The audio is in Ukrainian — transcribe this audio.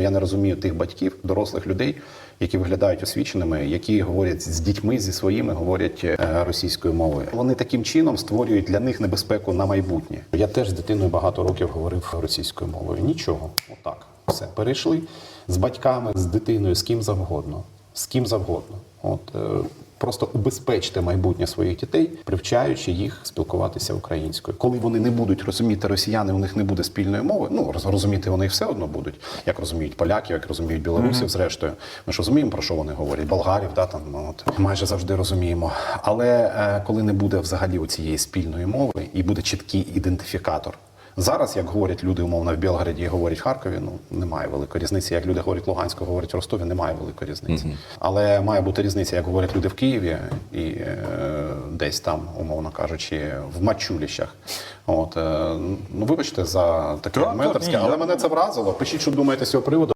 Я не розумію тих батьків, дорослих людей, які виглядають освіченими, які говорять з дітьми зі своїми, говорять е, російською мовою. Вони таким чином створюють для них небезпеку на майбутнє. Я теж з дитиною багато років говорив російською мовою. Нічого, отак, все перейшли з батьками, з дитиною, з ким завгодно, з ким завгодно. От е, просто убезпечте майбутнє своїх дітей, привчаючи їх спілкуватися українською. Коли вони не будуть розуміти росіяни, у них не буде спільної мови. Ну роз- розуміти вони все одно будуть, як розуміють поляків, як розуміють білорусів. Зрештою, ми ж розуміємо про що вони говорять, болгарів, да там ну, от майже завжди розуміємо. Але е, коли не буде взагалі у цієї спільної мови і буде чіткий ідентифікатор. Зараз, як говорять люди, умовно в Білгороді і говорять Харкові, ну немає великої різниці. Як люди говорять Луганську, говорять Ростові, немає великої різниці. Але має бути різниця, як говорять люди в Києві і е, десь там, умовно кажучи, в Мачуліщах. От е, ну вибачте за таке Так, так, менторське, але мене це вразило. Пишіть, що думаєте з цього приводу.